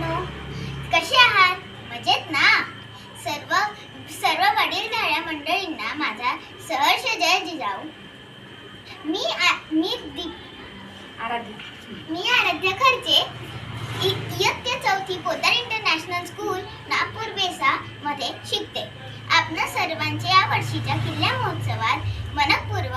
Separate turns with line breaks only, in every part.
मुलांनो कसे आहात? मजेत ना? सर्व सर्व वडीलधाऱ्या मंडळींना माझा सहर्ष जय जिजाऊ. मी आ- मी दीप
आराध्य.
मी आराध्य खर्चे. इयत्ता चौथी पोदार इंटरनॅशनल स्कूल नागपूर बेसा मध्ये शिकते. आपणा सर्वांचे या वर्षीच्या किल्ल्या महोत्सवात मनपूर्वक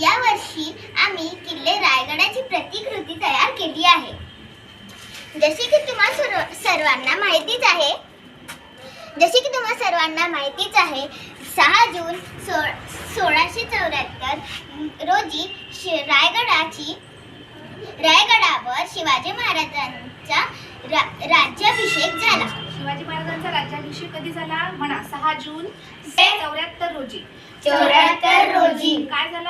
या वर्षी आम्ही किल्ले रायगडाची प्रतिकृती तयार केली आहे. जसे की तुम्हा सर्व सर्वांना माहितीच आहे जसे की तुम्हा सर्वांना माहितीच आहे सहा जून सो सोळाशे चौऱ्याहत्तर रोजी शि रायगडाची रायगडावर शिवाजी महाराजांचा रा, राज्याभिषेक झाला.
शिवाजी महाराजांचा राज्याभिषेक कधी झाला? म्हणा सहा जून चौऱ्याहत्तर रोजी.
चौऱ्याहत्तर रोजी.
काय झाला?